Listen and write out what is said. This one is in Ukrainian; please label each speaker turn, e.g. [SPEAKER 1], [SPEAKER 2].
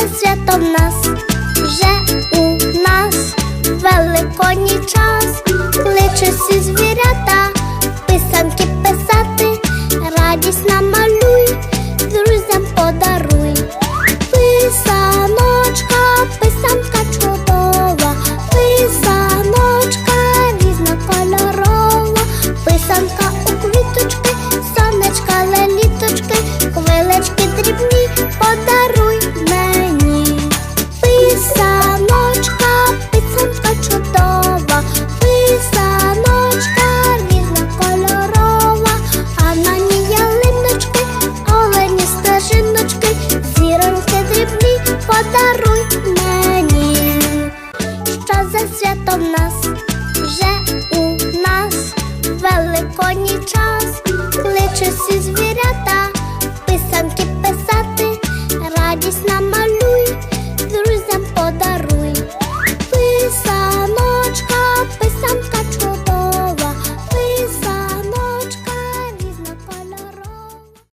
[SPEAKER 1] за свято в нас? Вже у нас великодній час, мені, що за свято нас? Вже у нас великодній час, кличе і звірята.